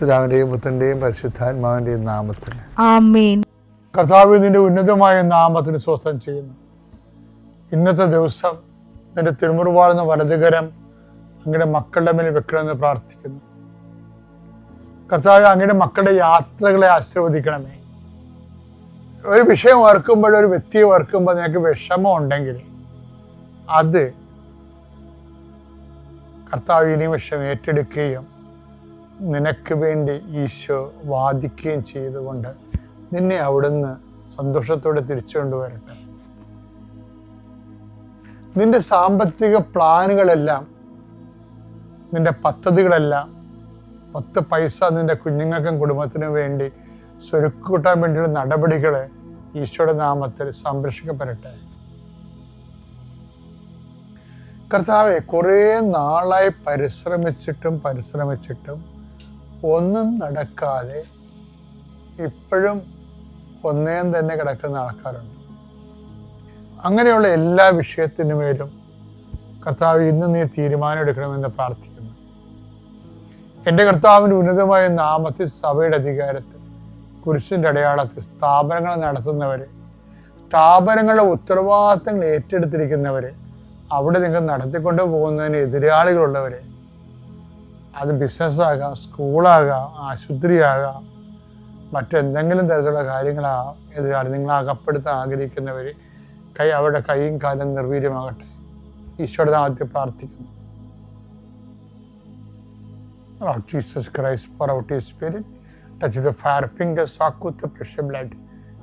പിതാവിന്റെയും പുത്രന്റെയും പരിശുദ്ധാത്മാവിന്റെയും നാമത്തിൽ. ആമേൻ. കർത്താവ് നിന്റെ ഉന്നതമായ നാമത്തിന് സ്വസ്ഥം ചെയ്യുന്നു. ഇന്നത്തെ ദിവസം നിന്റെ തിരുമുറുവാളുന്ന വലതുകരം അങ്ങയുടെ മക്കളുടെ മേൽ വെക്കണമെന്ന് പ്രാർത്ഥിക്കുന്നു. കർത്താവ് അങ്ങയുടെ മക്കളുടെ യാത്രകളെ ആശീർവദിക്കണമേ. ഒരു വിഷയം ഓർക്കുമ്പോൾ ഒരു വ്യക്തിയെ ഓർക്കുമ്പോൾ നിനക്ക് വിഷമം ഉണ്ടെങ്കിൽ അത് കർത്താവ് ഈ വിഷം ഏറ്റെടുക്കുകയും നിനക്ക് വേണ്ടി ഈശോ വാദിക്കുകയും ചെയ്തുകൊണ്ട് നിന്നെ അവിടുന്ന് സന്തോഷത്തോടെ തിരിച്ചു കൊണ്ടുവരട്ടെ. നിന്റെ സാമ്പത്തിക പ്ലാനുകളെല്ലാം നിന്റെ പദ്ധതികളെല്ലാം പത്ത് പൈസ നിന്റെ കുഞ്ഞുങ്ങൾക്കും കുടുംബത്തിനും വേണ്ടി സ്വരുക്കൂട്ടാൻ വേണ്ടിയുള്ള നടപടികൾ ഈശോയുടെ നാമത്തിൽ സംരക്ഷിക്കപ്പെടട്ടെ. കർത്താവെ കുറേ നാളായി പരിശ്രമിച്ചിട്ടും പരിശ്രമിച്ചിട്ടും ഒന്നും നടക്കാതെ ഇപ്പോഴും ഒന്നേം തന്നെ കിടക്കുന്ന ആൾക്കാരുണ്ട്. അങ്ങനെയുള്ള എല്ലാ വിഷയത്തിനു മേലും കർത്താവ് ഇന്ന് നീ തീരുമാനം എടുക്കണമെന്ന് പ്രാർത്ഥിക്കുന്നു. എന്റെ കർത്താവിന്റെ ഉന്നതമായ നാമത്തിൽ സഭയുടെ അധികാരത്തിൽ കുരിശിന്റെ അടയാളത്തിൽ സ്ഥാപനങ്ങൾ നടത്തുന്നവരെ സ്ഥാപനങ്ങളുടെ ഉത്തരവാദിത്തങ്ങൾ ഏറ്റെടുത്തിരിക്കുന്നവരെ അവിടെ നിങ്ങൾ നടത്തിക്കൊണ്ട് പോകുന്നതിന് എതിരാളികളുള്ളവരെ അത് ബിസിനസ്സാകാം സ്കൂളാകാം ആശുപത്രിയാകാം മറ്റെന്തെങ്കിലും തരത്തിലുള്ള കാര്യങ്ങളാകാം. എതിരാളി നിങ്ങൾ അകപ്പെടുത്താൻ ആഗ്രഹിക്കുന്നവർ കൈ അവരുടെ കൈയും കാലം നിർവീര്യമാകട്ടെ. ഈശോയുടെ നാമത്തിൽ പ്രാർത്ഥിക്കുന്നു. Lord Jesus Christ, pour out His Spirit, touch the fire fingers, soak with.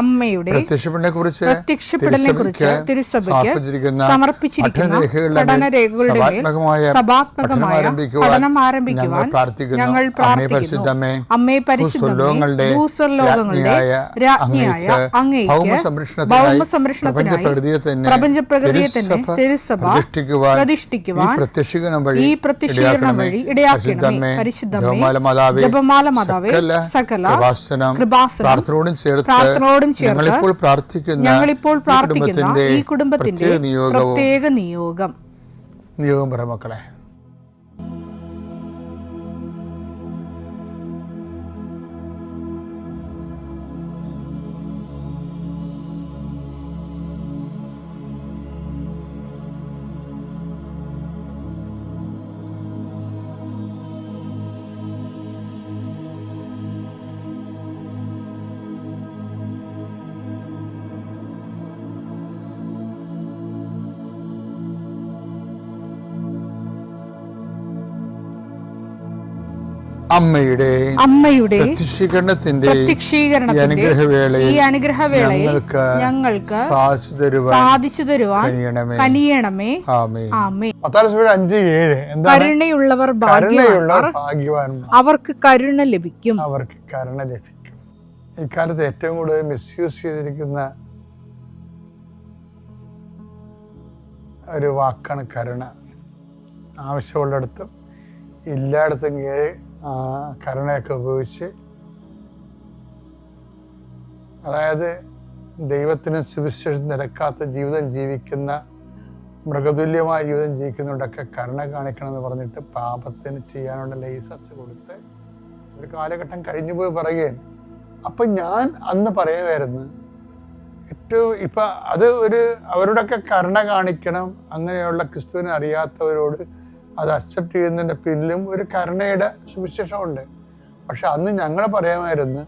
അമ്മയുടെ പ്രത്യക്ഷപ്പെടനെ കുറിച്ച് കുറിച്ച് തിരുസഭയ്ക്ക് സമർപ്പിച്ചിരിക്കുന്ന പഠനരേഖകളുടെ സഭാത്മകമായ പഠനം ആരംഭിക്കുവാൻ ഞങ്ങൾ പ്രാർത്ഥിക്കുന്നു. അമ്മേ രാജ്ഞിയായ അങ്ങേക്ക് പ്രപഞ്ചപ്രകൃതിയെ തന്നെ തിരുസഭ പ്രതിഷ്ഠിക്കുവാൻ ഈ പ്രത്യക്ഷീകരണം വഴി ഇടയാക്കണമേ. പരിശുദ്ധമേ ജപമാല മാതാവേ സകല കൃപാസനം പ്രാർത്ഥനയോടും ചേർത്ത് പ്രാർത്ഥനയോടും ചേർന്ന് ഞങ്ങളിപ്പോൾ പ്രാർത്ഥിക്കുന്ന ഞങ്ങളിപ്പോൾ ഈ പ്രാർത്ഥിക്കുന്ന കുടുംബത്തിന്റെ ഈ കുടുംബത്തിന്റെ പ്രത്യേക പ്രത്യേക നിയോഗം. നിയോഗം പറ മക്കളെ. അമ്മയുടെ അമ്മയുടെ പ്രത്യക്ഷീകരണത്തിന്റെ അനുഗ്രഹവേളയിൽ ഈ അനുഗ്രഹവേളയിൽ ഞങ്ങൾക്ക് ഞങ്ങൾക്ക് സാധിച്ചു തരുവാൻ സാധിച്ചു തരുവാൻ കനിയണമേ. ആമേ അഞ്ച് ഏഴ് കരുണയുള്ളവർ അവർക്ക് കരുണ ലഭിക്കും. അവർക്ക് കരുണ ലഭിക്കും. ഇക്കാലത്ത് ഏറ്റവും കൂടുതൽ മിസ്യൂസ് ചെയ്തിരിക്കുന്ന ഒരു വാക്കാണ് കരുണ. ആവശ്യമുള്ളിടത്തും എല്ലായിടത്തും കരുണയൊക്കെ ഉപയോഗിച്ച്. അതായത് ദൈവത്തിന് സുവിശേഷം നിരക്കാത്ത ജീവിതം ജീവിക്കുന്ന മൃഗതുല്യമായ ജീവിതം ജീവിക്കുന്നവരുടെയൊക്കെ കരുണ കാണിക്കണം എന്ന് പറഞ്ഞിട്ട് പാപത്തിന് ചെയ്യാനുള്ള ലൈസൻസ് കൊടുത്ത് ഒരു കാലഘട്ടം കഴിഞ്ഞു പോയി പറയുകയാണ്. അപ്പം ഞാൻ അന്ന് പറയുമായിരുന്നു ഏറ്റവും ഇപ്പം അത് ഒരു അവരോടൊക്കെ കരുണ കാണിക്കണം അങ്ങനെയുള്ള ക്രിസ്തുവിനെ അറിയാത്തവരോട് അത് അക്സെപ്റ്റ് ചെയ്യുന്നതിന്റെ പിന്നിലും ഒരു കരുണയുടെ സുവിശേഷമുണ്ട്. പക്ഷെ അന്ന് ഞങ്ങൾ പറയാമായിരുന്നു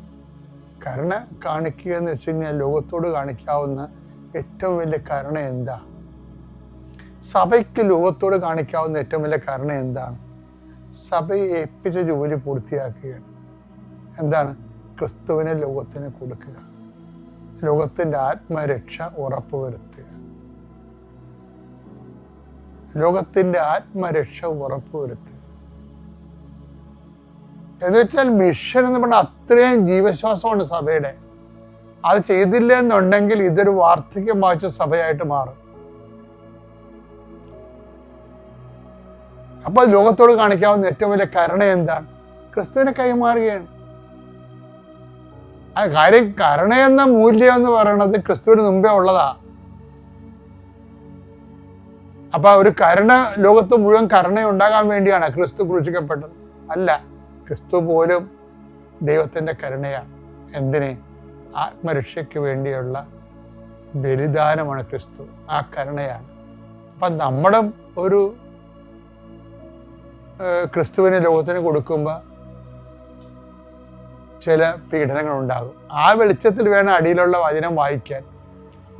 കരുണ കാണിക്കുക എന്ന് വെച്ച് കഴിഞ്ഞാൽ ലോകത്തോട് കാണിക്കാവുന്ന ഏറ്റവും വലിയ കരുണ എന്താ? സഭയ്ക്ക് ലോകത്തോട് കാണിക്കാവുന്ന ഏറ്റവും വലിയ കരുണ എന്താണ്? സഭയെ ഏൽപ്പിച്ച ജോലി പൂർത്തിയാക്കുകയാണ്. എന്താണ്? ക്രിസ്തുവിനെ ലോകത്തിന് കൊടുക്കുക. ലോകത്തിന്റെ ആത്മരക്ഷ ഉറപ്പുവരുത്തുക. ലോകത്തിന്റെ ആത്മരക്ഷ ഉറപ്പുവരുത്തുക. എന്നുവെച്ചാൽ മിഷൻ എന്ന് പറഞ്ഞാൽ അത്രയും ജീവശ്വാസമാണ് സഭയുടെ. അത് ചെയ്തില്ല എന്നുണ്ടെങ്കിൽ ഇതൊരു വാർദ്ധക്യം വായിച്ച സഭയായിട്ട് മാറും. അപ്പൊ ലോകത്തോട് കാണിക്കാവുന്ന ഏറ്റവും വലിയ കരുണ എന്താണ്? ക്രിസ്തുവിനെ കൈമാറുകയാണ്. ആ കാര്യം കരുണ എന്ന മൂല്യം എന്ന് പറയുന്നത് ക്രിസ്തുവിന് മുമ്പേ ഉള്ളതാ. അപ്പൊ ഒരു കരുണ ലോകത്ത് മുഴുവൻ കരുണ ഉണ്ടാകാൻ വേണ്ടിയാണ് ക്രിസ്തു ക്രൂശിക്കപ്പെട്ടത്. അല്ല ക്രിസ്തു പോലും ദൈവത്തിന്റെ കരുണയാണ്. എന്തിനെ? ആത്മരക്ഷയ്ക്ക് വേണ്ടിയുള്ള ബലിദാനമാണ് ക്രിസ്തു. ആ കരുണയാണ്. അപ്പം നമ്മുടെ ഒരു ക്രിസ്തുവിനെ ലോകത്തിന് കൊടുക്കുമ്പോൾ ചില പീഡനങ്ങൾ ഉണ്ടാകും ആ വെളിച്ചത്തിൽ വേണം അടിയിലുള്ള വചനം വായിക്കാൻ.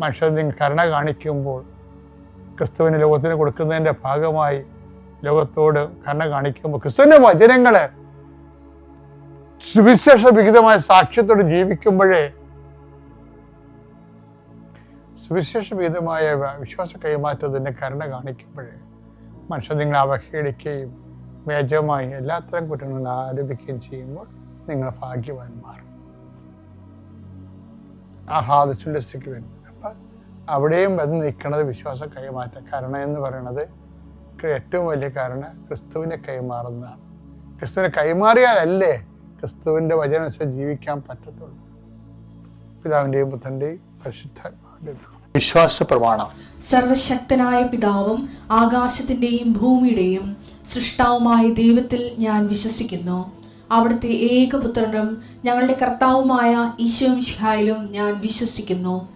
മനുഷ്യർ കരുണ കാണിക്കുമ്പോൾ ക്രിസ്തുവിന് ലോകത്തിന് കൊടുക്കുന്നതിന്റെ ഭാഗമായി ലോകത്തോട് കരുണ കാണിക്കുമ്പോൾ ക്രിസ്തുവിന്റെ വചനങ്ങളെ സുവിശേഷ വിഹിതമായ സാക്ഷ്യത്തോട് ജീവിക്കുമ്പോഴേ സുവിശേഷ വിഹിതമായ വിശ്വാസ കൈമാറ്റത്തിന്റെ കരുണ കാണിക്കുമ്പോഴേ മനുഷ്യൻ നിങ്ങളെ അവഹേളിക്കുകയും വ്യാജമായി എല്ലാത്തരം കുറ്റങ്ങളും ആരോപിക്കുകയും ചെയ്യുമ്പോൾ നിങ്ങൾ ഭാഗ്യവാന്മാർ. ആഹ്ലാദിച്ചുല്ലസിക്കുവാൻ അവിടെയും വന്ന് നിൽക്കുന്നത് വിശ്വാസ കൈമാറ്റ കരുണ എന്ന് പറയുന്നത് ഏറ്റവും വലിയ കരുണ ക്രിസ്തുവിനെ കൈമാറുന്നതാണ്. ക്രിസ്തുവിനെ കൈമാറിയാലല്ലേ ക്രിസ്തുവിന്റെ വചനം ജീവിക്കാൻ പറ്റത്തുള്ളൂ. പിതാവിന്റെയും പുത്രന്റെയും പരിശുദ്ധാത്മാവിന്റെയും വിശ്വാസ പ്രമാണം. സർവശക്തനായ പിതാവും ആകാശത്തിന്റെയും ഭൂമിയുടെയും സൃഷ്ടാവുമായ ദൈവത്തിൽ ഞാൻ വിശ്വസിക്കുന്നു. അവിടുത്തെ ഏകപുത്രനും ഞങ്ങളുടെ കർത്താവുമായ ഈശോമിഷിഹായിലും ഞാൻ വിശ്വസിക്കുന്നു.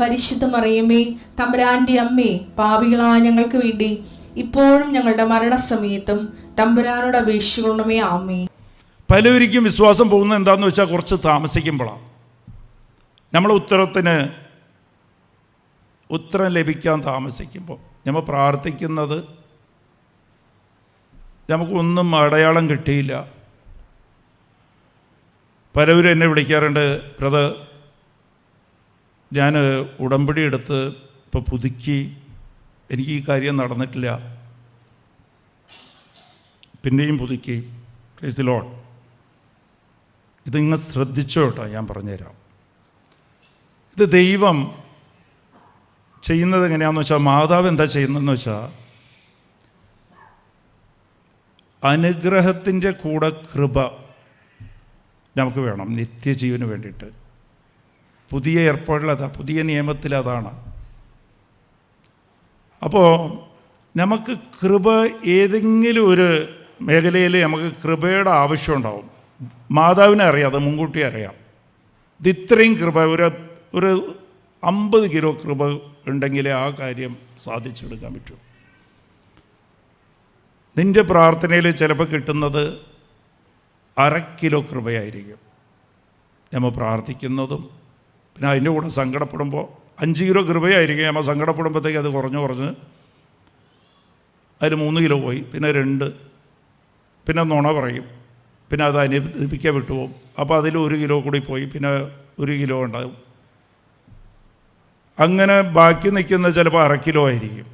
പരിശുദ്ധ മറിയമ്മേ തമ്പുരാന്റെ അമ്മേ പാപികളായ ഞങ്ങൾക്ക് വേണ്ടി ഇപ്പോഴും ഞങ്ങളുടെ മരണസമയത്തും തമ്പുരാനോട് അപേക്ഷിക്കണമേ ആമേ പലവരിക്കും വിശ്വാസം പോകുന്നത് എന്താണെന്ന് വെച്ചാൽ കുറച്ച് താമസിക്കുമ്പോഴാണ് നമ്മൾ ഉത്തരത്തിന് ഉത്തരം ലഭിക്കാൻ താമസിക്കുമ്പോൾ നമ്മൾ പ്രാർത്ഥിക്കുന്നത് നമുക്കൊന്നും അടയാളം കിട്ടിയില്ല. പലവരും എന്നെ വിളിക്കാറുണ്ട് ബ്രദർ ഞാൻ ഉടമ്പടി എടുത്ത് ഇപ്പോൾ പുതുക്കി എനിക്ക് ഈ കാര്യം നടന്നിട്ടില്ല. പിന്നെയും പുതുക്കി. ക്രൈസ് ലോൺ ഇതിങ്ങ് ശ്രദ്ധിച്ചോ കേട്ടോ ഞാൻ പറഞ്ഞുതരാം. ഇത് ദൈവം ചെയ്യുന്നത് എങ്ങനെയാണെന്ന് വെച്ചാൽ മാതാവ് എന്താ ചെയ്യുന്നതെന്ന് വെച്ചാൽ അനുഗ്രഹത്തിന്റെ കൂടെ കൃപ നമുക്ക് വേണം നിത്യജീവന് വേണ്ടിയിട്ട്. പുതിയ ഏർപ്പാടിലതാ പുതിയ നിയമത്തിൽ അതാണ് അപ്പോൾ നമുക്ക് കൃപ ഏതെങ്കിലും ഒരു മേഖലയിൽ നമുക്ക് കൃപയുടെ ആവശ്യമുണ്ടാവും. മാതാവിനെ അറിയാം അത് മുൻകൂട്ടി അറിയാം. ഇത് ഇത്രയും കൃപ ഒരു ഒരു അമ്പത് കിലോ കൃപ ഉണ്ടെങ്കിലേ ആ കാര്യം സാധിച്ചെടുക്കാൻ പറ്റൂ. നിന്റെ പ്രാർത്ഥനയിൽ ചിലപ്പോൾ കിട്ടുന്നത് അര കിലോ കൃപയായിരിക്കും. നമ്മൾ പ്രാർത്ഥിക്കുന്നതും പിന്നെ അതിന്റെ കൂടെ സങ്കടപ്പെടുമ്പോൾ അഞ്ച് കിലോ കൃപയായിരിക്കും നമ്മൾ സങ്കടപ്പെടുമ്പോഴത്തേക്ക് അത് കുറഞ്ഞു കുറഞ്ഞ് അതിൽ മൂന്ന് കിലോ പോയി പിന്നെ രണ്ട് പിന്നെ നുണ പറയും പിന്നെ അത് അനുദിപ്പിക്കാൻ വിട്ടുപോകും. അപ്പോൾ അതിൽ ഒരു കിലോ കൂടി പോയി പിന്നെ ഒരു കിലോ ഉണ്ടാകും. അങ്ങനെ ബാക്കി നിൽക്കുന്ന ചിലപ്പോൾ അര കിലോ ആയിരിക്കും.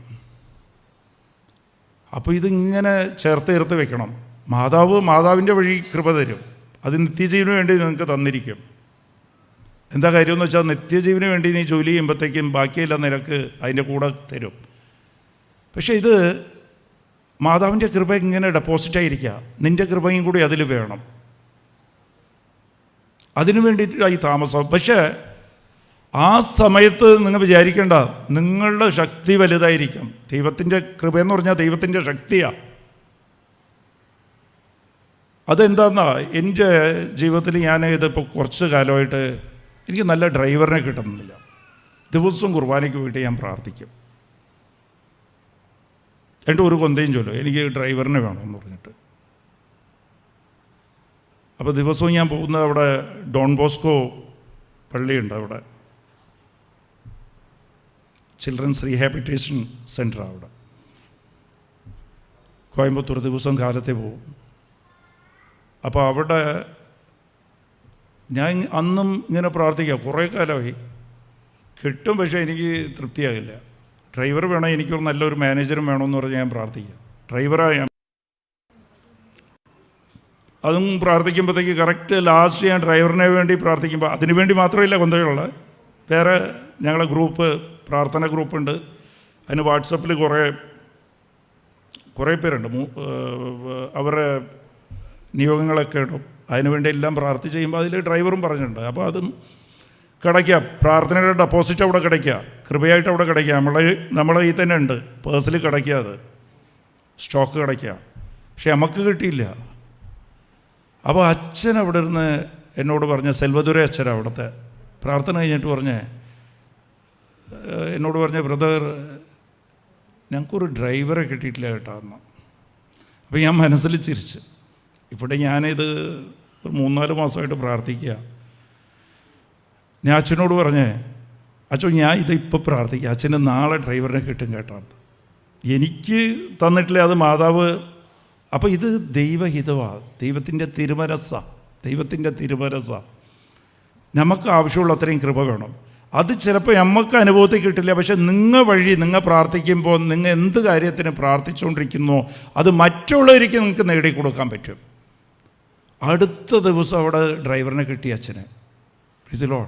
അപ്പോൾ ഇതിങ്ങനെ ചേർത്ത് ചേർത്ത് വെക്കണം. മാതാവ് മാതാവിന്റെ വഴി കൃപ തരും. അത് നിത്യജീവന് വേണ്ടി നിങ്ങൾക്ക് തന്നിരിക്കും. എന്താ കാര്യമെന്ന് വെച്ചാൽ നിത്യജീവന് വേണ്ടി നീ ജോലി ചെയ്യുമ്പോഴത്തേക്കും ബാക്കിയെല്ലാം നിനക്ക് അതിന്റെ കൂടെ തരും. പക്ഷേ ഇത് മാതാവിന്റെ കൃപ ഇങ്ങനെ ഡെപ്പോസിറ്റായിരിക്കുക നിന്റെ കൃപയും കൂടി അതിൽ വേണം. അതിനു വേണ്ടിയിട്ടാണ് ഈ താമസം. പക്ഷേ ആ സമയത്ത് നിങ്ങൾ വിചാരിക്കേണ്ട നിങ്ങളുടെ ശക്തി വലുതായിരിക്കും. ദൈവത്തിന്റെ കൃപയെന്ന് പറഞ്ഞാൽ ദൈവത്തിന്റെ ശക്തിയാണ് അതെന്താന്നാ എന്റെ ജീവിതത്തിൽ ഞാൻ ഇതിപ്പോൾ കുറച്ച് കാലമായിട്ട് എനിക്ക് നല്ല ഡ്രൈവറിനെ കിട്ടുന്നില്ല. ദിവസവും കുർബാനയ്ക്ക് പോയിട്ട് ഞാൻ പ്രാർത്ഥിക്കും. എന്റെ ഒരു കൊന്തയും ചൊല്ലും എനിക്ക് ഡ്രൈവറിനെ വേണമെന്ന് പറഞ്ഞിട്ട്. അപ്പോൾ ദിവസവും ഞാൻ പോകുന്നത് അവിടെ ഡോൺ ബോസ്കോ പള്ളിയുണ്ട് അവിടെ. ചിൽഡ്രൻസ് റീഹാബിറ്റേഷൻ സെന്റർ അവിടെ. കോയമ്പത്തൂർ ദിവസം കാലത്തെ പോകും. അപ്പോൾ അവിടെ ഞാൻ അന്നും ഇങ്ങനെ പ്രാർത്ഥിക്കുക കുറേ കാലമായി. കിട്ടും പക്ഷേ എനിക്ക് തൃപ്തിയാകില്ല. ഡ്രൈവർ വേണം? എനിക്കൊരു നല്ലൊരു മാനേജറും വേണമെന്ന് പറഞ്ഞ് ഞാൻ പ്രാർത്ഥിക്കാം. ഡ്രൈവറായ അതും പ്രാർത്ഥിക്കുമ്പോഴത്തേക്ക് കറക്റ്റ് ലാസ്റ്റ് ഞാൻ ഡ്രൈവറിനെ വേണ്ടി പ്രാർത്ഥിക്കുമ്പോൾ അതിനു വേണ്ടി മാത്രമല്ല കൊന്തകളുള്ളത്. വേറെ ഞങ്ങളുടെ ഗ്രൂപ്പ് പ്രാർത്ഥന ഗ്രൂപ്പുണ്ട്. അതിന് വാട്സപ്പിൽ കുറേ കുറേ പേരുണ്ട്. അവരുടെ നിയോഗങ്ങളൊക്കെ ഇടും. അതിനുവേണ്ടി എല്ലാം പ്രാർത്ഥിച്ച് ചെയ്യുമ്പോൾ അതിൽ ഡ്രൈവറും പറഞ്ഞിട്ടുണ്ട്. അപ്പോൾ അതും കിടയ്ക്കുക പ്രാർത്ഥനയുടെ ഡെപ്പോസിറ്റ് അവിടെ കിടയ്ക്കുക കൃപയായിട്ട് അവിടെ കിടയ്ക്കുക നമ്മളെ നമ്മളെ ഈ തന്നെ ഉണ്ട്. പേഴ്സിൽ കിടയ്ക്കുക അത്. സ്റ്റോക്ക് കിടയ്ക്കുക പക്ഷെ നമുക്ക് കിട്ടിയില്ല. അപ്പോൾ അച്ഛൻ അവിടെ ഇരുന്ന് എന്നോട് പറഞ്ഞ സെൽവദുര അച്ഛൻ അവിടുത്തെ. പ്രാർത്ഥന കഴിഞ്ഞിട്ട് പറഞ്ഞേ എന്നോട് പറഞ്ഞ ബ്രദർ ഞങ്ങൾക്കൊരു ഡ്രൈവറെ കിട്ടിയിട്ടില്ല കേട്ടോ എന്ന് അപ്പോൾ ഞാൻ മനസ്സിൽ ചിരിച്ച്. ഇവിടെ ഞാനിത് ഒരു മൂന്നാൽ മാസമായിട്ട് പ്രാർത്ഥിക്കുക. ഞാൻ അച്ഛനോട് പറഞ്ഞേ അച്ഛൻ ഞാൻ ഇത് ഇപ്പോൾ പ്രാർത്ഥിക്കുക അച്ഛന് നാളെ ഡ്രൈവറിനെ കിട്ടും കേട്ടോ. എനിക്ക് തന്നിട്ടില്ല അത് മാതാവ്? അപ്പോൾ ഇത് ദൈവഹിതമാണ് ദൈവത്തിന്റെ തിരുമനസ്സ. ദൈവത്തിന്റെ തിരുമനസ്സ. നമുക്ക് ആവശ്യമുള്ള അത്രയും കൃപ വേണം. അത് ചിലപ്പോൾ നമുക്ക് അനുഭവത്തിൽ കിട്ടില്ല. പക്ഷെ നിങ്ങൾ വഴി നിങ്ങൾ പ്രാർത്ഥിക്കുമ്പോൾ നിങ്ങൾ എന്ത് കാര്യത്തിന് പ്രാർത്ഥിച്ചുകൊണ്ടിരിക്കുന്നോ അത് മറ്റുള്ളവർക്ക് നിങ്ങൾക്ക് നേടിക്കൊടുക്കാൻ പറ്റും. അടുത്ത ദിവസം അവിടെ ഡ്രൈവറിനെ കിട്ടി അച്ഛന്. ലോൺ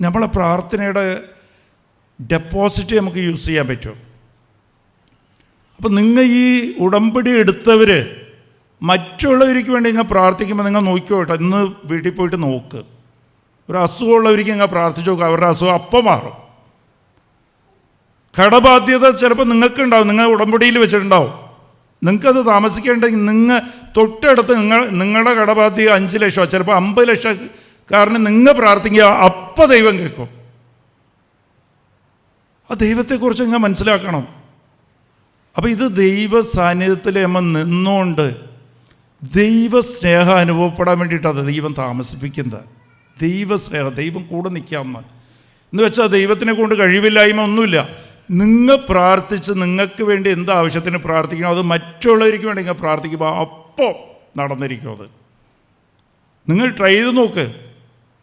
നമ്മളെ പ്രാർത്ഥനയുടെ ഡെപ്പോസിറ്റ് നമുക്ക് യൂസ് ചെയ്യാൻ പറ്റും. അപ്പം നിങ്ങൾ ഈ ഉടമ്പടി എടുത്തവർ മറ്റുള്ളവർക്ക് വേണ്ടി ഇങ്ങനെ പ്രാർത്ഥിക്കുമ്പോൾ നിങ്ങൾ നോക്കിയോ കേട്ടോ ഇന്ന് വീട്ടിൽ പോയിട്ട് നോക്ക്. ഒരു അസുഖമുള്ളവർക്ക് ഇങ്ങനെ പ്രാർത്ഥിച്ചു നോക്കുക അവരുടെ അസുഖം അപ്പം മാറും. കടബാധ്യത ചിലപ്പോൾ നിങ്ങൾക്കുണ്ടാവും നിങ്ങൾ ഉടമ്പടിയിൽ വെച്ചിട്ടുണ്ടാവും. നിങ്ങൾക്കത് താമസിക്കേണ്ടെങ്കിൽ നിങ്ങൾ തൊട്ടടുത്ത് നിങ്ങൾ നിങ്ങളുടെ കടബാധ്യ അഞ്ച് ലക്ഷമോ ചിലപ്പോൾ അമ്പത് ലക്ഷക്കാരന് നിങ്ങൾ പ്രാർത്ഥിക്കുക അപ്പം ദൈവം കേൾക്കും. ആ ദൈവത്തെക്കുറിച്ച് നിങ്ങൾ മനസ്സിലാക്കണം. അപ്പോൾ ഇത് ദൈവ സാന്നിധ്യത്തിൽ നമ്മൾ നിന്നുകൊണ്ട് ദൈവ സ്നേഹം അനുഭവപ്പെടാൻ വേണ്ടിയിട്ടാണ് ദൈവം താമസിപ്പിക്കുന്നത്. ദൈവ സ്നേഹം ദൈവം കൂടെ നിൽക്കാമെന്ന് എന്ന് വെച്ചാൽ ദൈവത്തിനെ കൊണ്ട് കഴിവില്ലായ്മ ഒന്നുമില്ല. നിങ്ങൾ പ്രാർത്ഥിച്ച് നിങ്ങൾക്ക് വേണ്ടി എന്ത് ആവശ്യത്തിന് പ്രാർത്ഥിക്കണോ അത് മറ്റുള്ളവർക്ക് വേണ്ടി നിങ്ങൾ പ്രാർത്ഥിക്കുമ്പോൾ അപ്പോൾ നടന്നിരിക്കും അത്. നിങ്ങൾ ട്രൈ ചെയ്ത് നോക്ക്.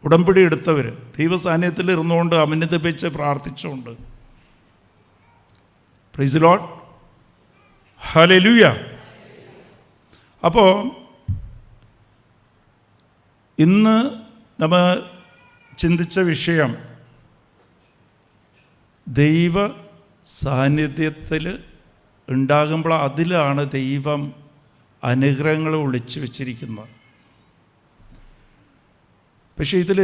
ഉടമ്പടി എടുത്തവർ ദൈവസാന്നിധ്യത്തിൽ ഇരുന്നുകൊണ്ട് അമിനിതപ്പിച്ച് പ്രാർത്ഥിച്ചുകൊണ്ട്. പ്രൈസ് ലോഡ് ഹലലുയ അപ്പോൾ ഇന്ന് നമ്മൾ ചിന്തിച്ച വിഷയം ദൈവ സാന്നിധ്യത്തിൽ ഉണ്ടാകുമ്പോൾ അതിലാണ് ദൈവം അനുഗ്രഹങ്ങൾ ഒളിച്ചു വച്ചിരിക്കുന്നത്. പക്ഷേ ഇതിൽ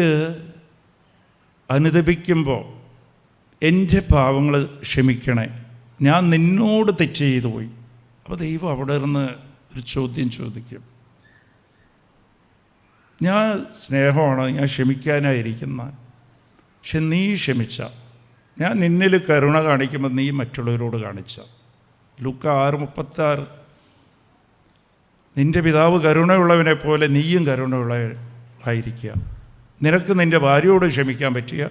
അനുദപിക്കുമ്പോൾ എന്റെ പാവങ്ങൾ ക്ഷമിക്കണേ. ഞാൻ നിന്നോട് തെറ്റ് ചെയ്തു പോയി. അപ്പോൾ ദൈവം അവിടെ ഇരുന്ന് ഒരു ചോദ്യം ചോദിക്കും. ഞാൻ സ്നേഹമാണ് ഞാൻ ക്ഷമിക്കാനായിരിക്കുന്ന. പക്ഷെ നീ ക്ഷമിച്ച ഞാൻ നിന്നിൽ കരുണ കാണിക്കുമ്പോൾ നീ മറ്റുള്ളവരോട് കാണിച്ച. ലുക്ക ആറ് മുപ്പത്താറ് നിന്റെ പിതാവ് കരുണയുള്ളവനെ പോലെ നീയും കരുണയുള്ള ആയിരിക്കുക നിനക്ക് നിന്റെ ഭാര്യയോട് ക്ഷമിക്കാൻ പറ്റിയ?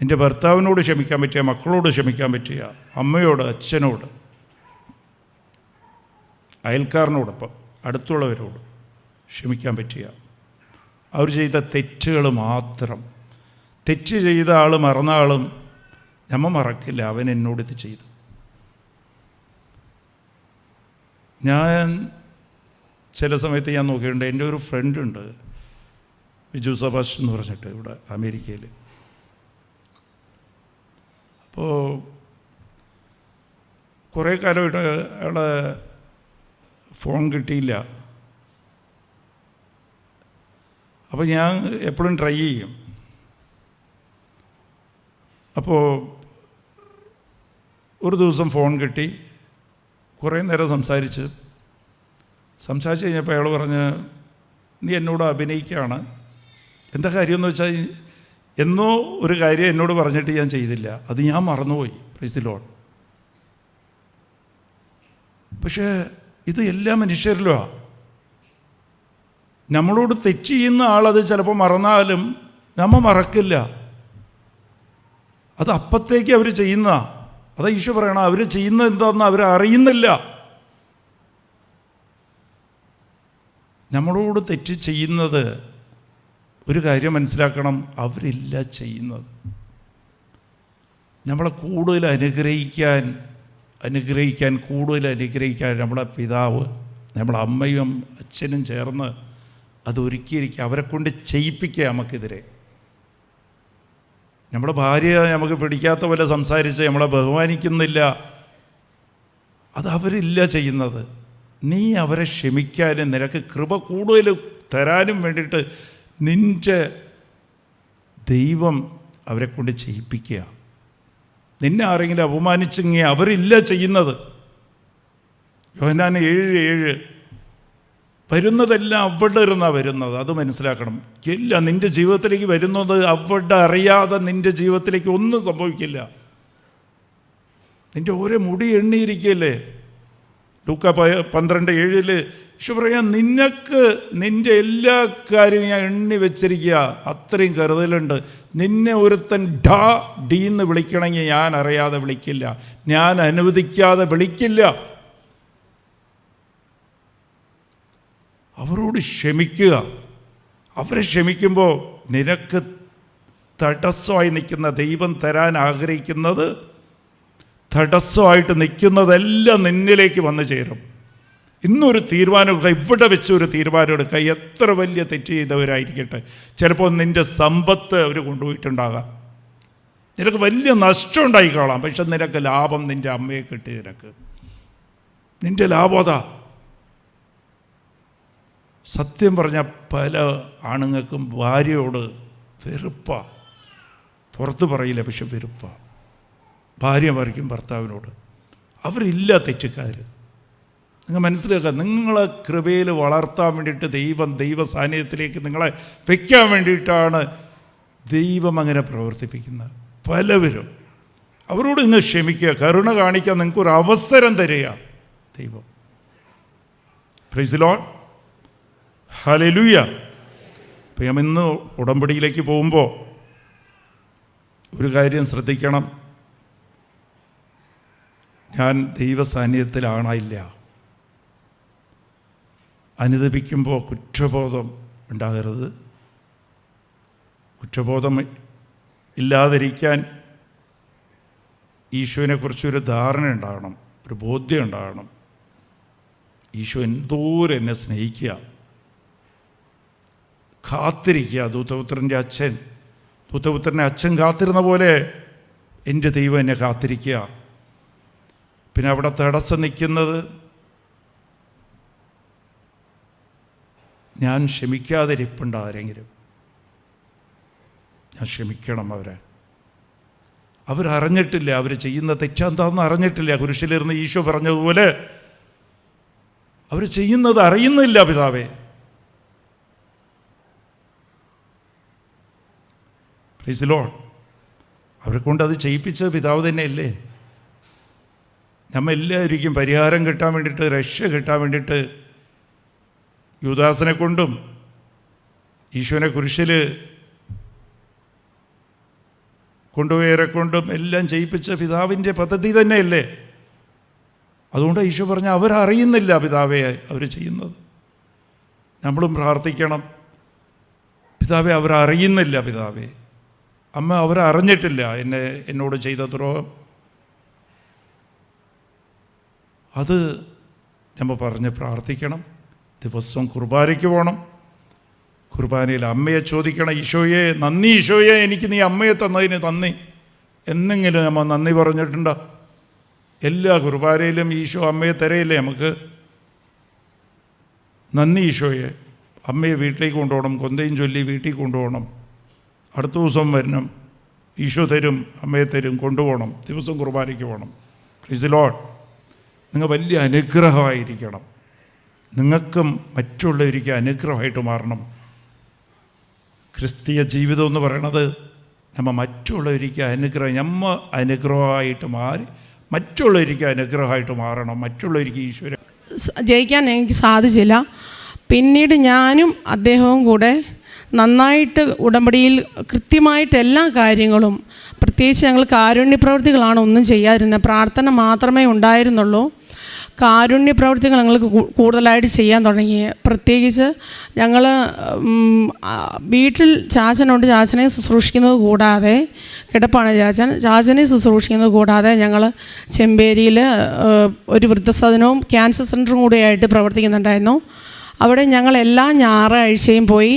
നിന്റെ ഭർത്താവിനോട് ക്ഷമിക്കാൻ പറ്റിയ? മക്കളോട് ക്ഷമിക്കാൻ പറ്റിയ? അമ്മയോട് അച്ഛനോട്? അയൽക്കാരനോടൊപ്പം അടുത്തുള്ളവരോട് ക്ഷമിക്കാൻ പറ്റിയ? അവർ ചെയ്ത തെറ്റുകൾ മാത്രം തെറ്റ് ചെയ്ത ആൾ മറന്ന ആളും മറക്കില്ല അവൻ എന്നോട് ഇത് ചെയ്തു. ഞാൻ ചില സമയത്ത് ഞാൻ നോക്കിയിട്ടുണ്ട് എന്റെ ഒരു ഫ്രണ്ട് ഉണ്ട് ബിജു സബാഷ് എന്ന് പറഞ്ഞിട്ട് ഇവിടെ അമേരിക്കയിൽ. അപ്പോൾ കുറേ കാലമായിട്ട് അയാളെ ഫോൺ കിട്ടിയില്ല. അപ്പോൾ ഞാൻ എപ്പോഴും ട്രൈ ചെയ്യും. അപ്പോൾ ഒരു ദിവസം ഫോൺ കിട്ടി. കുറേ നേരം സംസാരിച്ച്. സംസാരിച്ച് കഴിഞ്ഞപ്പോൾ അയാൾ പറഞ്ഞ് നീ എന്നോട് അഭിനയിക്കുകയാണ് എന്താ കാര്യമെന്ന് വെച്ചാൽ എന്നോ ഒരു കാര്യം എന്നോട് പറഞ്ഞിട്ട് ഞാൻ ചെയ്തില്ല. അത് ഞാൻ മറന്നുപോയി പ്രൈസിലോൺ പക്ഷേ ഇത് എല്ലാ മനുഷ്യരിലുമാണ് നമ്മളോട് തെറ്റ് ചെയ്യുന്ന ആളത് ചിലപ്പോൾ മറന്നാലും നമ്മ മറക്കില്ല. അത് അപ്പത്തേക്ക് അവർ ചെയ്യുന്ന അതാ ഈശോ പറയണം അവർ ചെയ്യുന്ന എന്താണെന്ന് അവർ അറിയുന്നില്ല. നമ്മളോട് തെറ്റ് ചെയ്യുന്നത് ഒരു കാര്യം മനസ്സിലാക്കണം. അവരില്ല ചെയ്യുന്നത്. നമ്മളെ കൂടുതൽ അനുഗ്രഹിക്കാൻ അനുഗ്രഹിക്കാൻ കൂടുതൽ അനുഗ്രഹിക്കാൻ നമ്മളെ പിതാവ് നമ്മളെ അമ്മയും അച്ഛനും ചേർന്ന് അത് ഒരുക്കിയിരിക്കുക. അവരെ കൊണ്ട് ചെയ്യിപ്പിക്കുക നമുക്കെതിരെ. നമ്മുടെ ഭാര്യ നമുക്ക് പിടിക്കാത്ത പോലെ സംസാരിച്ച് നമ്മളെ ബഹുമാനിക്കുന്നില്ല. അത് അവരില്ല ചെയ്യുന്നത്. നീ അവരെ ക്ഷമിക്കാനും നിനക്ക് കൃപ കൂടുതൽ തരാനും വേണ്ടിയിട്ട് നിന്റെ ദൈവം അവരെ കൊണ്ട് ചെയ്യിപ്പിക്കുക. നിന്നെ ആരെങ്കിലും അപമാനിച്ചെങ്കിൽ അവരില്ല ചെയ്യുന്നത്. യോഹനാൻ ഏഴ് ഏഴ് വരുന്നതെല്ലാം അവിടെ ഇരുന്നാണ് വരുന്നത്. അത് മനസ്സിലാക്കണം. ഇല്ല നിന്റെ ജീവിതത്തിലേക്ക് വരുന്നത് അവിടെ അറിയാതെ നിന്റെ ജീവിതത്തിലേക്ക് ഒന്നും സംഭവിക്കില്ല. നിന്റെ ഓരോ മുടി എണ്ണിയിരിക്കുകയല്ലേ ലൂക്ക പന്ത്രണ്ട് ഏഴിൽ ഈശോ പറയാം നിനക്ക് നിന്റെ എല്ലാ കാര്യവും ഞാൻ എണ്ണി വെച്ചിരിക്കുക. അത്രയും കരുതലുണ്ട്. നിന്നെ ഒരുത്തൻ ഡാ ഡീന്ന് വിളിക്കണമെങ്കിൽ ഞാൻ അറിയാതെ വിളിക്കില്ല. ഞാൻ അനുവദിക്കാതെ വിളിക്കില്ല. അവരോട് ക്ഷമിക്കുക. അവരെ ക്ഷമിക്കുമ്പോൾ നിനക്ക് തടസ്സമായി നിൽക്കുന്ന ദൈവം തരാൻ ആഗ്രഹിക്കുന്നത് തടസ്സമായിട്ട് നിൽക്കുന്നതെല്ലാം നിന്നിലേക്ക് വന്നു ചേരും. ഇന്നൊരു തീരുമാനം എടുക്കുക ഇവിടെ വെച്ച് ഒരു തീരുമാനം എടുക്കുക. എത്ര വലിയ തെറ്റ് ചെയ്തവരായിരിക്കട്ടെ. ചിലപ്പോൾ നിന്റെ സമ്പത്ത് അവർ കൊണ്ടുപോയിട്ടുണ്ടാകാം. നിനക്ക് വലിയ നഷ്ടം ഉണ്ടായിക്കോളാം പക്ഷെ നിനക്ക് ലാഭം നിന്റെ അമ്മയെ കിട്ടി നിനക്ക്. നിന്റെ ലാഭം അതാ. സത്യം പറഞ്ഞ പല ആണുങ്ങൾക്കും ഭാര്യയോട് വെറുപ്പ. പുറത്ത് പറയില്ല പക്ഷെ വെറുപ്പ. ഭാര്യ മറിക്കും ഭർത്താവിനോട്. അവരില്ല തെറ്റുകാർ നിങ്ങൾ മനസ്സിലാക്കുക നിങ്ങളെ കൃപയിൽ വളർത്താൻ വേണ്ടിയിട്ട് ദൈവം ദൈവ സാന്നിധ്യത്തിലേക്ക് നിങ്ങളെ വയ്ക്കാൻ വേണ്ടിയിട്ടാണ് ദൈവം അങ്ങനെ പ്രവർത്തിപ്പിക്കുന്നത്. പലവരും അവരോട് നിങ്ങൾ ക്ഷമിക്കുക കരുണ കാണിക്കാൻ നിങ്ങൾക്കൊരു അവസരം തരിക ദൈവം. പ്രൈസ് പ്രൈസിലോൺ ഹലലുയ അപ്പം ഞാൻ ഇന്ന് ഉടമ്പടിയിലേക്ക് പോകുമ്പോൾ ഒരു കാര്യം ശ്രദ്ധിക്കണം. ഞാൻ ദൈവസാന്നിധ്യത്തിലാണില്ല അനുദപിക്കുമ്പോൾ കുറ്റബോധം ഉണ്ടാകരുത്. കുറ്റബോധം ഇല്ലാതിരിക്കാൻ ഈശോനെക്കുറിച്ചൊരു ധാരണ ഉണ്ടാകണം ഒരു ബോധ്യം ഉണ്ടാകണം. ഈശോ എന്തോരം എന്നെ സ്നേഹിക്കുക. കാത്തിരിക്കുക. ദൂതപുത്രന്റെ അച്ഛൻ. ദൂതപുത്രന്റെ അച്ഛൻ കാത്തിരുന്ന പോലെ എന്റെ ദൈവം എന്നെ കാത്തിരിക്കുക. പിന്നെ അവിടെ തടസ്സം നിൽക്കുന്നത് ഞാൻ ക്ഷമിക്കാതിരിപ്പുണ്ട് ആരെങ്കിലും. ഞാൻ ക്ഷമിക്കണം അവരെ. അവരറിഞ്ഞിട്ടില്ല അവർ ചെയ്യുന്ന തെറ്റെന്താണെന്ന് അറിഞ്ഞിട്ടില്ല. കുരിശിലിരുന്ന് ഈശോ പറഞ്ഞതുപോലെ അവർ ചെയ്യുന്നത് അറിയുന്നില്ല പിതാവേ. പ്രീസിലോ അവരെ കൊണ്ട് അത് ചെയ്യിപ്പിച്ച പിതാവ് തന്നെയല്ലേ? നമ്മൾ എല്ലാവർക്കും പരിഹാരം കിട്ടാൻ വേണ്ടിയിട്ട് രക്ഷ കിട്ടാൻ വേണ്ടിയിട്ട് യുദാസനെ കൊണ്ടും ഈശോനെ കുരിശിൽ കൊണ്ടുപോയവരെ കൊണ്ടും എല്ലാം ചെയ്യിപ്പിച്ച പിതാവിന്റെ പദ്ധതി തന്നെയല്ലേ? അതുകൊണ്ട് ഈശോ പറഞ്ഞ അവരറിയുന്നില്ല പിതാവെ അവർ ചെയ്യുന്നത്. നമ്മളും പ്രാർത്ഥിക്കണം. പിതാവെ അവരറിയുന്നില്ല പിതാവെ. അമ്മ അവരറിഞ്ഞിട്ടില്ല എന്നെ എന്നോട് ചെയ്ത ദ്രോഹം. അത് നമ്മൾ പറഞ്ഞ് പ്രാർത്ഥിക്കണം. ദിവസവും കുർബാനയ്ക്ക് പോകണം കുർബാനയിൽ അമ്മയെ ചോദിക്കണം ഈശോയെ നന്ദി ഈശോയെ എനിക്ക് നീ അമ്മയെ തന്നതിന് നന്ദി. എന്നെങ്കിലും നമ്മൾ നന്ദി പറഞ്ഞിട്ടുണ്ടോ? എല്ലാ കുർബാനയിലും ഈശോ അമ്മയെ തരയില്ലേ നമുക്ക്? നന്ദി ഈശോയെ അമ്മയെ വീട്ടിലേക്ക് കൊണ്ടുപോകണം കൊന്തയും ചൊല്ലി വീട്ടിൽ കൊണ്ടുപോകണം. അടുത്ത ദിവസം വരണം. ഈശോ തരും അമ്മയെ തരും കൊണ്ടുപോകണം ദിവസം കുർബാനയ്ക്ക് പോകണം. ലോഡ് നിങ്ങൾ വലിയ അനുഗ്രഹമായിരിക്കണം. നിങ്ങൾക്കും മറ്റുള്ളവർക്ക് അനുഗ്രഹമായിട്ട് മാറണം. ക്രിസ്തീയ ജീവിതം എന്ന് പറയണത് നമ്മൾ മറ്റുള്ളവർക്ക് അനുഗ്രഹം നമ്മ അനുഗ്രഹമായിട്ട് മാറി മറ്റുള്ളവർക്ക് അനുഗ്രഹമായിട്ട് മാറണം. മറ്റുള്ളവർക്ക് ഈശ്വര ജയിക്കാൻ എനിക്ക് സാധിച്ചില്ല. പിന്നീട് ഞാനും അദ്ദേഹവും കൂടെ നന്നായിട്ട് ഉടമ്പടിയിൽ കൃത്യമായിട്ട് എല്ലാ കാര്യങ്ങളും പ്രത്യേകിച്ച് ഞങ്ങൾ കാരുണ്യ പ്രവൃത്തികളാണ് ഒന്നും ചെയ്യാതിരുന്നത്. പ്രാർത്ഥന മാത്രമേ ഉണ്ടായിരുന്നുള്ളൂ. കാരുണ്യ പ്രവൃത്തികൾ ഞങ്ങൾക്ക് കൂടുതലായിട്ട് ചെയ്യാൻ തുടങ്ങി. പ്രത്യേകിച്ച് ഞങ്ങൾ വീട്ടിൽ ചാച്ചനുണ്ട്. ചാച്ചനെ ശുശ്രൂഷിക്കുന്നത് കൂടാതെ കിടപ്പാണ് ചാച്ചൻ. ചാച്ചനെ ശുശ്രൂഷിക്കുന്നത് കൂടാതെ ഞങ്ങൾ ചെമ്പേരിയിൽ ഒരു വൃദ്ധസദനവും ക്യാൻസർ സെന്ററും കൂടെയായിട്ട് പ്രവർത്തിക്കുന്നുണ്ടായിരുന്നു. അവിടെ ഞങ്ങൾ എല്ലാ ഞായറാഴ്ചയും പോയി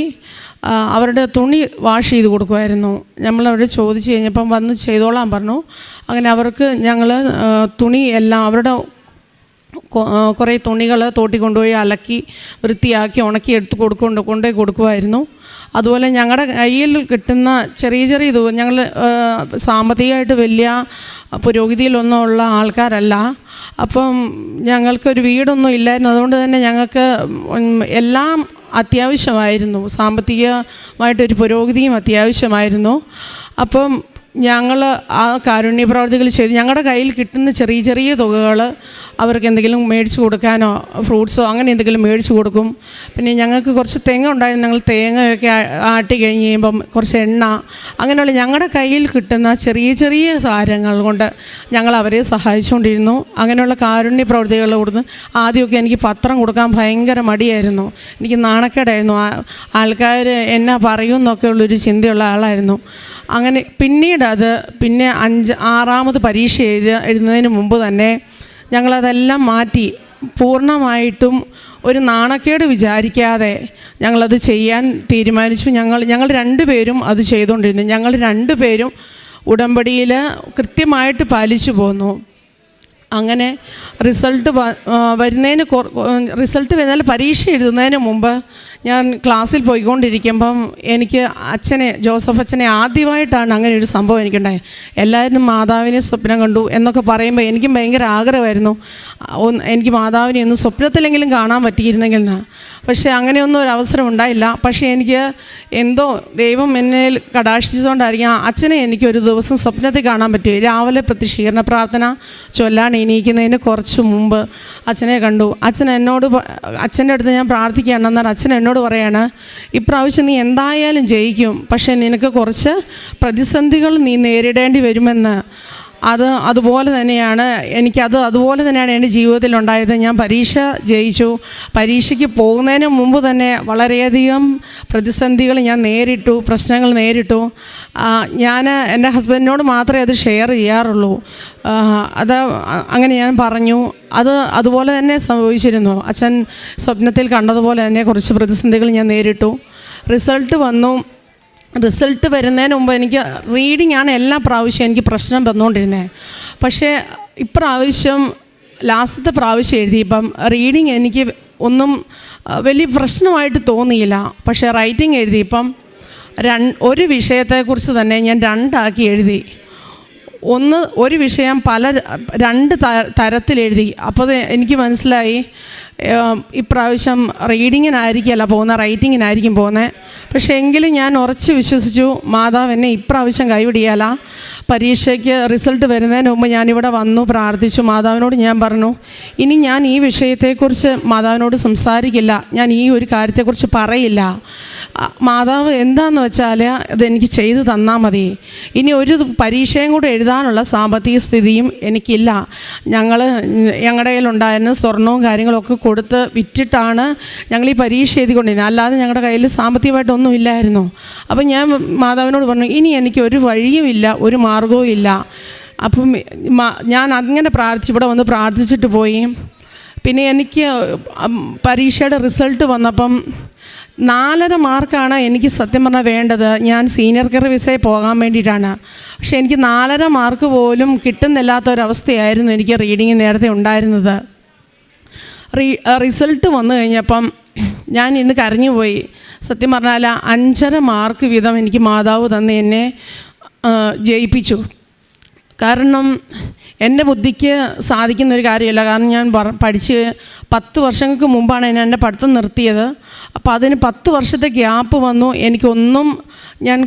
അവരുടെ തുണി വാഷ് ചെയ്ത് കൊടുക്കുമായിരുന്നു. നമ്മളവിടെ ചോദിച്ചു കഴിഞ്ഞപ്പം വന്ന് ചെയ്തോളാൻ പറഞ്ഞു. അങ്ങനെ അവർക്ക് ഞങ്ങൾ തുണി എല്ലാം അവരുടെ കുറേ തുണികൾ തോട്ടി കൊണ്ടുപോയി അലക്കി വൃത്തിയാക്കി ഉണക്കി എടുത്ത് കൊടുക്കൊണ്ട് കൊണ്ടുപോയി കൊടുക്കുമായിരുന്നു. അതുപോലെ ഞങ്ങളുടെ കയ്യിൽ കിട്ടുന്ന ചെറിയ ചെറിയ ഇത് ഞങ്ങൾ സാമ്പത്തികമായിട്ട് വലിയ പുരോഗതിയിലൊന്നും ഉള്ള ആൾക്കാരല്ല. അപ്പം ഞങ്ങൾക്കൊരു വീടൊന്നും ഇല്ലായിരുന്നു. അതുകൊണ്ട് തന്നെ ഞങ്ങൾക്ക് എല്ലാം അത്യാവശ്യമായിരുന്നു. സാമ്പത്തികമായിട്ടൊരു പുരോഗതിയും അത്യാവശ്യമായിരുന്നു. അപ്പം ഞങ്ങൾ ആ കാരുണ്യ പ്രവർത്തികൾ ചെയ്ത് ഞങ്ങളുടെ കയ്യിൽ കിട്ടുന്ന ചെറിയ ചെറിയ തുകകൾ അവർക്ക് എന്തെങ്കിലും മേടിച്ചു കൊടുക്കാനോ ഫ്രൂട്ട്സോ അങ്ങനെ എന്തെങ്കിലും മേടിച്ചു കൊടുക്കും. പിന്നെ ഞങ്ങൾക്ക് കുറച്ച് തേങ്ങ ഉണ്ടായിരുന്നു. ഞങ്ങൾ തേങ്ങയൊക്കെ ആട്ടി കഴിഞ്ഞ് കഴിയുമ്പം കുറച്ച് എണ്ണ അങ്ങനെയുള്ള ഞങ്ങളുടെ കയ്യിൽ കിട്ടുന്ന ചെറിയ ചെറിയ സാധനങ്ങൾ കൊണ്ട് ഞങ്ങൾ അവരെ സഹായിച്ചുകൊണ്ടിരുന്നു. അങ്ങനെയുള്ള കാരുണ്യ പ്രവൃത്തികൾ കൊടുത്ത് ആദ്യമൊക്കെ എനിക്ക് പത്രം കൊടുക്കാൻ ഭയങ്കര മടിയായിരുന്നു. എനിക്ക് നാണക്കേടായിരുന്നു. ആൾക്കാർ എന്നാ പറയുമെന്നൊക്കെ ഉള്ളൊരു ചിന്തയുള്ള ആളായിരുന്നു. അങ്ങനെ പിന്നീട് അത് പിന്നെ അഞ്ച് ആറാമത് പരീക്ഷ എഴുതി എഴുതുന്നതിന് മുമ്പ് തന്നെ ഞങ്ങളതെല്ലാം മാറ്റി പൂർണമായിട്ടും ഒരു നാണക്കേട് വിചാരിക്കാതെ ഞങ്ങളത് ചെയ്യാൻ തീരുമാനിച്ചു. ഞങ്ങൾ ഞങ്ങൾ രണ്ടുപേരും അത് ചെയ്തുകൊണ്ടിരുന്നു. ഞങ്ങൾ രണ്ടുപേരും ഉടമ്പടിയിൽ കൃത്യമായിട്ട് പാലിച്ചു പോന്നു. അങ്ങനെ റിസൾട്ട് വരുന്നതിന് റിസൾട്ട് വരുന്നതിൽ പരീക്ഷ എഴുതുന്നതിന് മുമ്പ് ഞാൻ ക്ലാസ്സിൽ പോയിക്കൊണ്ടിരിക്കുമ്പം എനിക്ക് അച്ഛനെ ജോസഫ് അച്ഛനെ ആദ്യമായിട്ടാണ് അങ്ങനെ ഒരു സംഭവം എനിക്കുണ്ടായത്. എല്ലാവരും മാതാവിനെ സ്വപ്നം കണ്ടു എന്നൊക്കെ പറയുമ്പോൾ എനിക്കും ഭയങ്കര ആഗ്രഹമായിരുന്നു. എനിക്ക് മാതാവിനെ ഒന്ന് സ്വപ്നത്തിലെങ്കിലും കാണാൻ പറ്റിയിരുന്നെങ്കിൽ പക്ഷേ അങ്ങനെയൊന്നും ഒരു അവസരം ഉണ്ടായില്ല. പക്ഷേ എനിക്ക് എന്തോ ദൈവം എന്നെ കടാക്ഷിച്ചുകൊണ്ടായിരിക്കും അച്ഛനെ എനിക്ക് ഒരു ദിവസം സ്വപ്നത്തിൽ കാണാൻ പറ്റി. രാവിലെ പ്രത്യക്ഷീകരണ പ്രാർത്ഥന ചൊല്ലാൻ എണീക്കുന്നതിന് കുറച്ച് മുമ്പ് അച്ഛനെ കണ്ടു. അച്ഛൻ എന്നോട് അച്ഛന്റെ അടുത്ത് ഞാൻ പ്രാർത്ഥിക്കുകയാണ്. എന്നാൽ അച്ഛൻ എന്നോട് പറയാണ് ഇപ്രാവശ്യം നീ എന്തായാലും ജയിക്കും. പക്ഷേ നിനക്ക് കുറച്ച് പ്രതിസന്ധികൾ നീ നേരിടേണ്ടി വരുമെന്ന് അത് അതുപോലെ തന്നെയാണ് എനിക്കത് അതുപോലെ തന്നെയാണ് എന്റെ ജീവിതത്തിൽ ഉണ്ടായത് ഞാൻ പരീക്ഷ ജയിച്ചു. പരീക്ഷയ്ക്ക് പോകുന്നതിന് മുമ്പ് തന്നെ വളരെയധികം പ്രതിസന്ധികൾ ഞാൻ നേരിട്ടു പ്രശ്നങ്ങൾ നേരിട്ടു. ഞാൻ എന്റെ ഹസ്ബൻഡിനോട് മാത്രമേ അത് ഷെയർ ചെയ്യാറുള്ളൂ. അത് അങ്ങനെ ഞാൻ പറഞ്ഞു. അത് അതുപോലെ തന്നെ സംഭവിച്ചിരുന്നു. അച്ഛൻ സ്വപ്നത്തിൽ കണ്ടതുപോലെ തന്നെ കുറച്ച് പ്രതിസന്ധികൾ ഞാൻ നേരിട്ടു. റിസൾട്ട് വന്നു. റിസൾട്ട് വരുന്നതിന് മുമ്പ് എനിക്ക് റീഡിംഗ് ആണ് എല്ലാ പ്രാവശ്യം എനിക്ക് പ്രശ്നം വന്നുകൊണ്ടിരുന്നത് പക്ഷേ ഇപ്രാവശ്യം ലാസ്റ്റത്തെ പ്രാവശ്യം എഴുതിയപ്പം റീഡിങ് എനിക്ക് ഒന്നും വലിയ പ്രശ്നമായിട്ട് തോന്നിയില്ല. പക്ഷേ റൈറ്റിംഗ് എഴുതിയപ്പം രണ്ട് ഒരു വിഷയത്തെക്കുറിച്ച് തന്നെ ഞാൻ രണ്ടാക്കി എഴുതി. ഒന്ന് ഒരു വിഷയം പല രണ്ട് തരത്തിൽ തരത്തിലെഴുതി അപ്പോൾ എനിക്ക് മനസ്സിലായി. ഇപ്രാവശ്യം റീഡിങ്ങിനായിരിക്കുമല്ല പോകുന്നത് റൈറ്റിങ്ങിനായിരിക്കും പോകുന്നത് പക്ഷേ എങ്കിലും ഞാൻ ഉറച്ച് വിശ്വസിച്ചു മാതാവ് എന്നെ ഇപ്രാവശ്യം കൈവിടിയാല പരീക്ഷയ്ക്ക് റിസൾട്ട് വരുന്നതിന് മുമ്പ് ഞാനിവിടെ വന്നു പ്രാർത്ഥിച്ചു. മാതാവിനോട് ഞാൻ പറഞ്ഞു ഇനി ഞാൻ ഈ വിഷയത്തെക്കുറിച്ച് മാതാവിനോട് സംസാരിക്കില്ല. ഞാൻ ഈ ഒരു കാര്യത്തെക്കുറിച്ച് പറയില്ല. മാതാവ് എന്താണെന്ന് വെച്ചാൽ അതെനിക്ക് ചെയ്തു തന്നാൽ മതി. ഇനി ഒരു പരീക്ഷയും കൂടെ എഴുതാനുള്ള സാമ്പത്തിക സ്ഥിതിയും എനിക്കില്ല. ഞങ്ങൾ ഞങ്ങളുടെ കയ്യിലുണ്ടായിരുന്ന സ്വർണവും കാര്യങ്ങളൊക്കെ കൊടുത്ത് വിറ്റിട്ടാണ് ഞങ്ങൾ ഈ പരീക്ഷ എഴുതിക്കൊണ്ടിരുന്നത്. അല്ലാതെ ഞങ്ങളുടെ കയ്യിൽ സാമ്പത്തികമായിട്ടൊന്നും ഇല്ലായിരുന്നു അപ്പം ഞാൻ മാതാവിനോട് പറഞ്ഞു ഇനി എനിക്ക് ഒരു വഴിയുമില്ല ഒരു മാർഗവും ഇല്ല. അപ്പം ഞാൻ അങ്ങനെ പ്രാർത്ഥിച്ച് ഇവിടെ വന്ന് പ്രാർത്ഥിച്ചിട്ട് പോയി. പിന്നെ എനിക്ക് പരീക്ഷയുടെ റിസൾട്ട് വന്നപ്പം നാലര മാർക്കാണ് എനിക്ക് സത്യം പറഞ്ഞാൽ വേണ്ടത്. ഞാൻ സീനിയർ കെയർ വിസയിൽ പോകാൻ വേണ്ടിയിട്ടാണ്. പക്ഷേ എനിക്ക് നാലര മാർക്ക് പോലും കിട്ടുന്നില്ലാത്തൊരവസ്ഥയായിരുന്നു എനിക്ക് റീഡിങ് നേരത്തെ ഉണ്ടായിരുന്നത്. റീ റിസൾട്ട് വന്നു കഴിഞ്ഞപ്പം ഞാൻ ഇന്ന് കരഞ്ഞുപോയി. സത്യം പറഞ്ഞാൽ അഞ്ചര മാർക്ക് വീതം എനിക്ക് മാതാവ് തന്ന് എന്നെ ജയിപ്പിച്ചു. കാരണം എന്റെ ബുദ്ധിക്ക് സാധിക്കുന്ന ഒരു കാര്യമല്ല. കാരണം ഞാൻ പഠിച്ച് പത്ത് വർഷങ്ങൾക്ക് മുമ്പാണ് ഞാൻ എന്റെ പഠിത്തം നിർത്തിയത്. അപ്പോൾ അതിന് പത്ത് വർഷത്തെ ഗ്യാപ്പ് വന്നു. എനിക്കൊന്നും ഞാൻ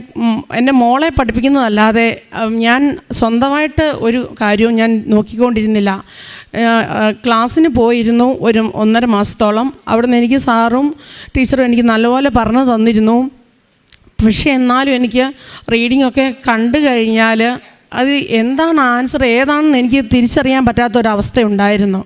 എന്റെ മോളെ പഠിപ്പിക്കുന്നതല്ലാതെ ഞാൻ സ്വന്തമായിട്ട് ഒരു കാര്യവും ഞാൻ നോക്കിക്കൊണ്ടിരുന്നില്ല. ക്ലാസ്സിന് പോയിരുന്നു ഒരു ഒന്നര മാസത്തോളം. അവിടെ നിന്ന് എനിക്ക് സാറും ടീച്ചറും എനിക്ക് നല്ലപോലെ പറഞ്ഞു തന്നിരുന്നു. പക്ഷേ എന്നാലും എനിക്ക് റീഡിംഗ് ഒക്കെ കണ്ടു കഴിഞ്ഞാൽ അത് എന്താണ് ആൻസർ? ഏതാണെന്ന് എനിക്ക് തിരിച്ചറിയാൻ പറ്റാത്തൊരവസ്ഥ ഉണ്ടായിരുന്നു.